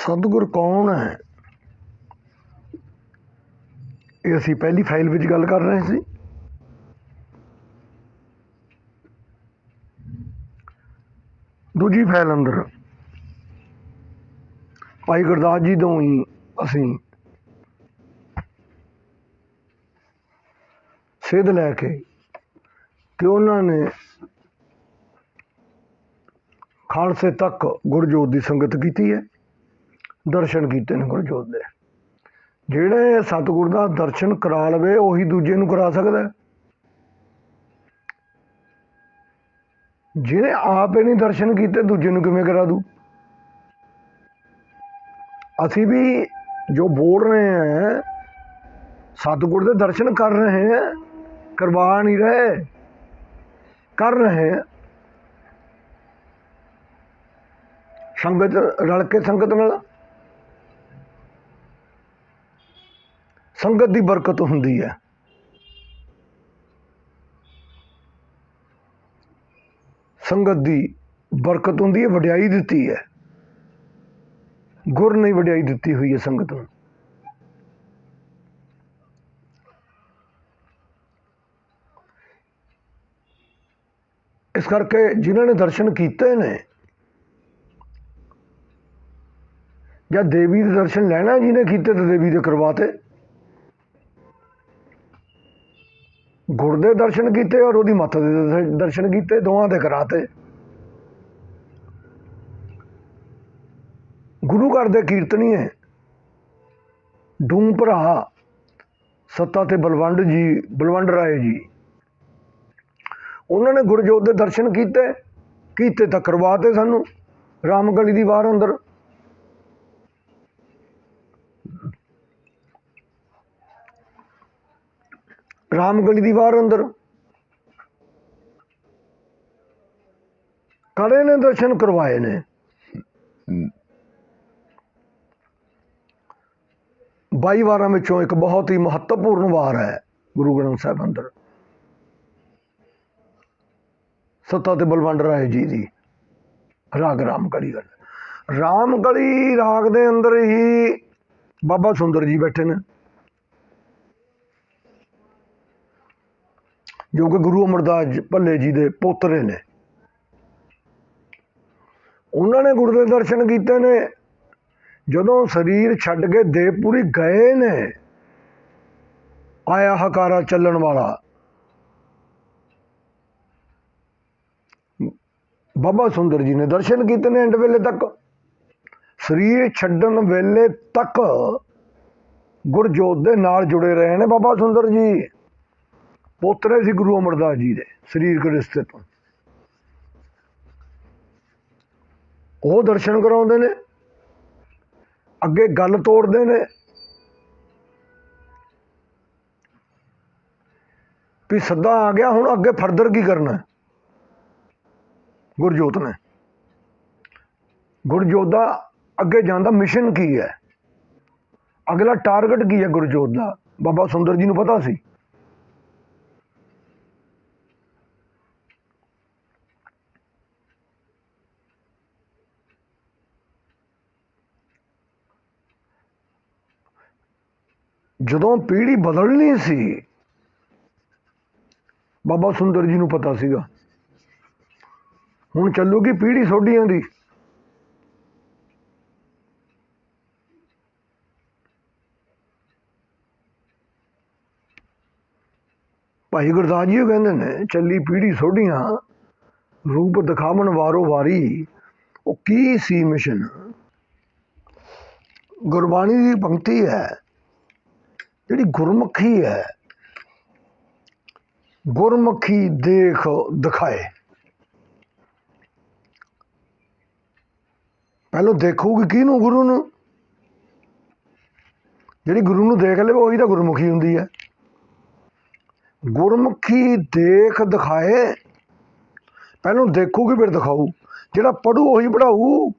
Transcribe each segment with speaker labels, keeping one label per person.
Speaker 1: ਸਤਿਗੁਰ ਕੌਣ ਹੈ? ਇਹ ਅਸੀਂ ਪਹਿਲੀ ਫਾਈਲ ਵਿੱਚ ਗੱਲ ਕਰ ਰਹੇ ਸੀ। ਦੂਜੀ ਫਾਈਲ ਅੰਦਰ। ਭਾਈ ਗੁਰਦਾਸ ਜੀ ਤੋਂ ਹੀ ਅਸੀਂ ਸਿੱਧ ਲੈ ਕੇ ਕਿ ਉਹਨਾਂ ਨੇ ਖਾਲਸੇ ਤੱਕ ਗੁਰਜੋਤ ਦੀ ਸੰਗਤ ਕੀਤੀ ਹੈ। ਦਰਸ਼ਨ ਕੀਤੇ ਨੇ ਗੁਰਜੋਤ ਦੇ। ਜਿਹੜੇ ਸਤਿਗੁਰ ਦਾ ਦਰਸ਼ਨ ਕਰਾ ਲਵੇ, ਉਹੀ ਦੂਜੇ ਨੂੰ ਕਰਾ ਸਕਦਾ ਹੈ। ਜਿਹਨੇ ਆਪ ਹੀ ਨਹੀਂ ਦਰਸ਼ਨ ਕੀਤੇ, ਦੂਜੇ ਨੂੰ ਕਿਵੇਂ ਕਰਾ ਦੂ? ਅਸੀਂ ਵੀ ਜੋ ਬੋਲ ਰਹੇ ਹਾਂ, ਸਤਿਗੁਰ ਦੇ ਦਰਸ਼ਨ ਕਰ ਰਹੇ ਹਾਂ, ਕਰਵਾ ਨਹੀਂ ਰਹੇ। ਕਰ ਰਹੇ ਹਾਂ। ਸੰਗਤ ਰਲ ਕੇ ਸੰਗਤ ਨਾਲ ਸੰਗਤ ਦੀ ਬਰਕਤ ਹੁੰਦੀ ਹੈ। ਸੰਗਤ ਦੀ ਬਰਕਤ ਹੁੰਦੀ ਹੈ, ਵਡਿਆਈ ਦਿੱਤੀ ਹੈ। ਗੁਰ ਨਹੀਂ ਵਡਿਆਈ ਦਿੱਤੀ ਹੋਈ ਹੈ ਸੰਗਤ ਨੂੰ। ਇਸ ਕਰਕੇ ਜਿਨ੍ਹਾਂ ਨੇ ਦਰਸ਼ਨ ਕੀਤੇ ਨੇ ਜਾਂ ਦੇਵੀ ਦੇ ਦਰਸ਼ਨ ਲੈਣਾ ਜਿਹਨੇ ਕੀਤੇ ਤਾਂ ਦੇਵੀ ਦੇ ਕਰਵਾਤੇ ਗੁਰ ਦੇ ਦਰਸ਼ਨ ਕੀਤੇ ਔਰ ਉਹਦੀ ਮੱਤ ਦੇ ਦਰਸ਼ਨ ਕੀਤੇ, ਦੋਵਾਂ ਦੇ ਕਰਾਤੇ। ਗੁਰੂ ਘਰ ਦੇ ਕੀਰਤਨੀ ਹੈ ਡੂਮ ਭਰਾ, ਸੱਤਾ ਤੇ ਬਲਵੰਡ ਜੀ, ਬਲਵੰਡ ਰਾਏ ਜੀ। ਉਹਨਾਂ ਨੇ ਗੁਰਜੋਤ ਦੇ ਦਰਸ਼ਨ ਕੀਤੇ ਕੀਤੇ ਤਾਂ ਕਰਵਾਤੇ ਸਾਨੂੰ ਰਾਮਗਲੀ ਦੀ ਵਾਰ ਅੰਦਰ। ਰਾਮ ਗਲੀ ਦੀ ਵਾਰ ਅੰਦਰ। ਕੜੇ ਨੇ ਦਰਸ਼ਨ ਕਰਵਾਏ ਨੇ? ਬਾਈ ਵਾਰਾਂ ਵਿੱਚੋਂ ਇੱਕ ਬਹੁਤ ਹੀ ਮਹੱਤਵਪੂਰਨ ਵਾਰ ਹੈ ਗੁਰੂ ਗ੍ਰੰਥ ਸਾਹਿਬ ਅੰਦਰ। ਸੱਤਾ ਤੇ ਬਲਵੰਡ ਰਾਏ ਜੀ ਦੀ ਰਾਗ ਰਾਮ ਰਾਮਗਲੀ ਰਾਮ ਗਲੀ ਰਾਗ ਦੇ ਅੰਦਰ ਹੀ ਬਾਬਾ ਸੁੰਦਰ ਜੀ ਬੈਠੇ ਨੇ। ਜੋ ਕਿ ਗੁਰੂ ਅਮਰਦਾਸ ਜੀ- ਭੱਲੇ ਜੀ ਦੇ ਪੋਤਰੇ ਨੇ। ਉਹਨਾਂ ਨੇ ਗੁਰੂ ਦੇ ਦਰਸ਼ਨ ਕੀਤੇ ਨੇ। ਜਦੋਂ ਸਰੀਰ ਛੱਡ ਕੇ ਦੇਵਪੁਰੀ ਗਏ ਨੇ, ਆਇਆ ਹਕਾਰਾ ਚੱਲਣ ਵਾਲਾ। ਬਾਬਾ ਸੁੰਦਰ ਜੀ ਨੇ ਦਰਸ਼ਨ ਕੀਤੇ ਨੇ ਐਂਡ ਵੇਲੇ ਤੱਕ। ਸਰੀਰ ਛੱਡਣ ਵੇਲੇ ਤੱਕ ਗੁਰਜੋਤ ਦੇ ਨਾਲ ਜੁੜੇ ਰਹੇ ਨੇ ਬਾਬਾ ਸੁੰਦਰ ਜੀ। ਪੋਤਰੇ ਸੀ ਗੁਰੂ ਅਮਰਦਾਸ ਜੀ ਦੇ ਸਰੀਰਕ ਰਿਸ਼ਤੇ ਤੋਂ। ਉਹ ਦਰਸ਼ਨ ਕਰਾਉਂਦੇ ਨੇ, ਅੱਗੇ ਗੱਲ ਤੋੜਦੇ ਨੇ। ਵੀ ਸੱਦਾ ਆ ਗਿਆ, ਹੁਣ ਅੱਗੇ ਫਰਦਰ ਕੀ ਕਰਨਾ ਗੁਰਜੋਤ ਨੇ। ਗੁਰਜੋਤ ਦਾ ਅੱਗੇ ਜਾਣ ਦਾ ਮਿਸ਼ਨ ਕੀ ਹੈ? ਅਗਲਾ ਟਾਰਗੇਟ ਕੀ ਹੈ ਗੁਰਜੋਤ ਦਾ? ਬਾਬਾ ਸੁੰਦਰ ਜੀ ਨੂੰ ਪਤਾ ਸੀ। ਜਦੋਂ ਪੀੜ੍ਹੀ ਬਦਲਣੀ ਸੀ, ਬਾਬਾ ਸੁੰਦਰ ਜੀ ਨੂੰ ਪਤਾ ਸੀਗਾ। ਹੁਣ ਚੱਲੂਗੀ ਪੀੜ੍ਹੀ ਸੋਢੀਆਂ ਦੀ। ਭਾਈ ਗੁਰਦਾਸ ਜੀ ਉਹ ਕਹਿੰਦੇ ਨੇ, ਚੱਲੀ ਪੀੜ੍ਹੀ ਸੋਢੀਆਂ, ਰੂਪ ਦਿਖਾਵਣ ਵਾਰੋ ਵਾਰੀ, ਉਹ ਕੀ ਸੀ ਮਿਸ਼ਨ ਗੁਰਬਾਣੀ ਦੀ ਪੰਕਤੀ ਹੈ ਜਿਹੜੀ ਗੁਰਮੁਖੀ ਹੈ, ਗੁਰਮੁਖੀ ਦੇਖ ਦਿਖਾਏ। ਪਹਿਲਾਂ ਦੇਖੂਗੀ ਕਿਹਨੂੰ ਗੁਰੂ ਨੂੰ? ਜਿਹੜੀ ਗੁਰੂ ਨੂੰ ਦੇਖ ਲਵੇ, ਉਹੀ ਤਾਂ ਗੁਰਮੁਖੀ ਹੁੰਦੀ ਹੈ। ਗੁਰਮੁਖੀ ਦੇਖ ਦਿਖਾਏ, ਪਹਿਲਾਂ ਦੇਖੂਗੀ ਫਿਰ ਦਿਖਾਊ। ਜਿਹੜਾ ਪੜੂ ਉਹੀ ਪੜਾਊ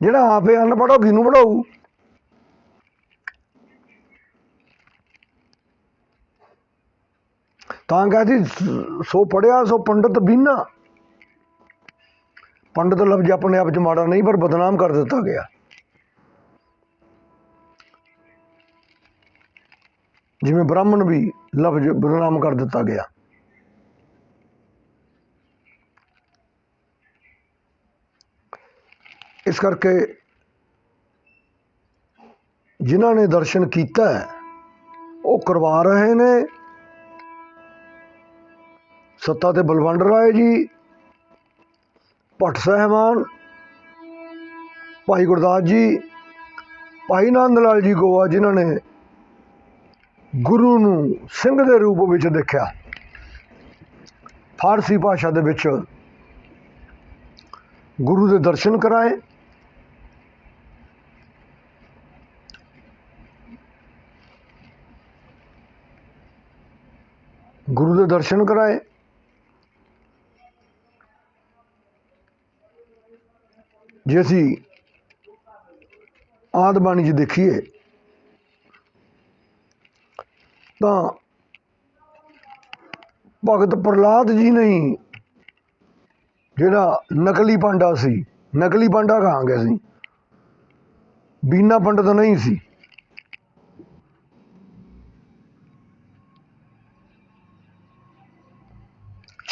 Speaker 1: ਜਿਹੜਾ ਆਪੇ ਅਨਪੜ੍ਹ ਉਹ ਕਿਹਨੂੰ ਪੜਾਊ ਤਾਂ ਕਹਦੀ, ਸੋ ਪੜਿਆ ਸੋ ਪੰਡਤ ਬੀਨਾ। ਪੰਡਤ ਲਫ਼ਜ਼ ਆਪਣੇ ਆਪ 'ਚ ਮਾੜਾ ਨਹੀਂ, ਪਰ ਬਦਨਾਮ ਕਰ ਦਿੱਤਾ ਗਿਆ। ਜਿਵੇਂ ਬ੍ਰਾਹਮਣ ਵੀ ਲਫ਼ਜ਼ ਬਦਨਾਮ ਕਰ ਦਿੱਤਾ ਗਿਆ। ਇਸ ਕਰਕੇ ਜਿਨ੍ਹਾਂ ਨੇ ਦਰਸ਼ਨ ਕੀਤਾ ਉਹ ਕਰਵਾ ਰਹੇ ਨੇ। ਸੱਤਾ ਤੇ ਬਲਵੰਡ ਰਾਏ ਜੀ, ਭੱਟ ਸਾਹਿਬਾਨ, ਭਾਈ ਗੁਰਦਾਸ ਜੀ, ਭਾਈ ਨੰਦ ਲਾਲ ਜੀ ਗੋਆ, ਜਿਨ੍ਹਾਂ ਨੇ ਗੁਰੂ ਨੂੰ ਸਿੰਘ ਦੇ ਰੂਪ ਵਿੱਚ ਦੇਖਿਆ। ਫਾਰਸੀ ਭਾਸ਼ਾ ਦੇ ਵਿੱਚ ਗੁਰੂ ਦੇ ਦਰਸ਼ਨ ਕਰਾਏ। ਗੁਰੂ ਦੇ ਦਰਸ਼ਨ ਕਰਾਏ। ਜੇ ਅਸੀਂ ਆਦ ਬਾਣੀ 'ਚ ਦੇਖੀਏ, ਤਾਂ ਭਗਤ ਪ੍ਰਲਾਦ ਜੀ ਨਹੀਂ ਜਿਹੜਾ ਨਕਲੀ ਪਾਂਡਾ ਸੀ, ਨਕਲੀ ਪਾਂਡਾ ਕਹਾਂਗੇ ਅਸੀਂ, ਬੀਨਾ ਪੰਡਤ ਨਹੀਂ ਸੀ।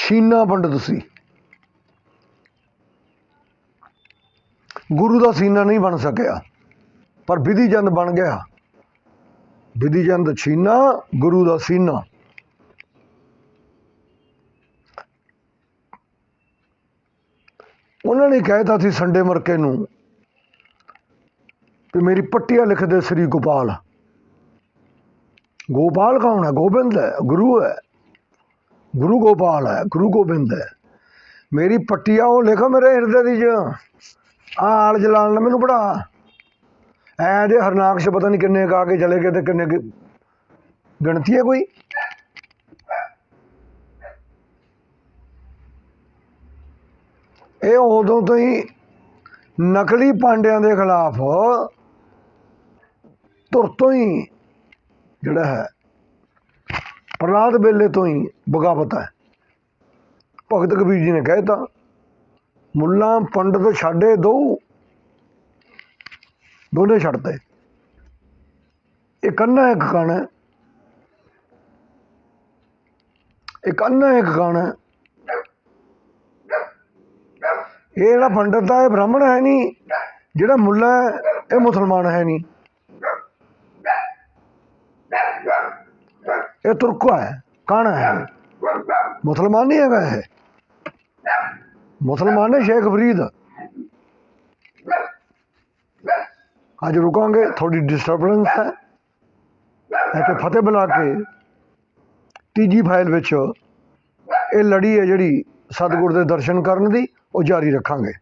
Speaker 1: ਛੀਨਾ ਪੰਡਤ ਸੀ। ਗੁਰੂ ਦਾ ਸੀਨਾ ਨਹੀਂ ਬਣ ਸਕਿਆ, ਪਰ ਵਿਧੀ ਚੰਦ ਬਣ ਗਿਆ। ਵਿਧੀ ਚੰਦ ਛੀਨਾ, ਗੁਰੂ ਦਾ ਸੀਨਾ। ਉਹਨਾਂ ਨੇ ਕਹਿਤਾ ਸੀ ਸੰਡੇ ਮਰਕੇ ਨੂੰ ਕਿ ਮੇਰੀ ਪੱਟੀਆਂ ਲਿਖਦੇ ਸ੍ਰੀ ਗੋਪਾਲ। ਗੋਪਾਲ ਕੌਣ ਹੈ? ਗੋਬਿੰਦ ਹੈ? ਗੁਰੂ ਹੈ? ਗੁਰੂ ਗੋਪਾਲ ਹੈ, ਗੁਰੂ ਗੋਬਿੰਦ ਹੈ। ਮੇਰੀ ਪੱਟੀ ਆ, ਉਹ ਲਿਖੋ ਮੇਰੇ ਹਿਰਦੇ ਦੀ ਚ। ਆਲ ਜਲਾਲ ਨੇ ਮੈਨੂੰ ਪੜਾ ਐ ਜੇ ਹਰਨਾਕਸ਼ ਪਤਾ ਨਹੀਂ ਕਿੰਨੇ ਕਾ ਕੇ ਚਲੇ ਗਏ ਤੇ ਕਿੰਨੇ ਗਿਣਤੀ ਹੈ ਕੋਈ? ਇਹ ਉਦੋਂ ਤੋਂ ਹੀ ਨਕਲੀ ਪਾਂਡਿਆਂ ਦੇ ਖਿਲਾਫ ਤੁਰ ਤੋਂ ਹੀ ਜਿਹੜਾ ਹੈ ਪ੍ਰਲਾਦ ਵੇਲੇ ਤੋਂ ਹੀ ਬਗਾਵਤ ਹੈ। ਭਗਤ ਕਬੀਰ ਜੀ ਨੇ ਕਹਿਤਾ ਮੁੱਲਾ ਪੰਡਤ ਛਾੜੇ ਦੋ। ਦੋਨੇ ਛੱਡਤੇ ਇੱਕ ਅੰਨਾ, ਇੱਕ ਕਾਣਾ ਹੈ। ਇੱਕ ਅੰਨਾ, ਇੱਕ ਕਣ ਇਹ ਜਿਹੜਾ ਪੰਡਤ ਆ, ਇਹ ਬ੍ਰਾਹਮਣ ਹੈ ਨਹੀਂ। ਜਿਹੜਾ ਮੁੱਲਾ ਹੈ, ਇਹ ਮੁਸਲਮਾਨ ਹੈ ਨਹੀਂ। ਇਹ ਤੁਰਕਾ ਹੈ ਕਾਣਾ ਹੈ? ਮੁਸਲਮਾਨ ਨਹੀਂ ਹੈਗਾ ਇਹ। ਮੁਸਲਮਾਨ ਨੇ ਸ਼ੇਖ ਫਰੀਦ। ਅੱਜ ਰੁਕਾਂਗੇ ਥੋੜੀ ਡਿਸਟਰਬੈਂਸ ਹੈ। ਇੱਥੇ ਫਤਿਹ ਬੁਲਾ ਕੇ ਤੀਜੀ ਫਾਈਲ ਵਿੱਚ ਇਹ ਲੜੀ ਹੈ ਜਿਹੜੀ ਸਤਿਗੁਰ ਦੇ ਦਰਸ਼ਨ ਕਰਨ ਦੀ, ਉਹ ਜਾਰੀ ਰੱਖਾਂਗੇ।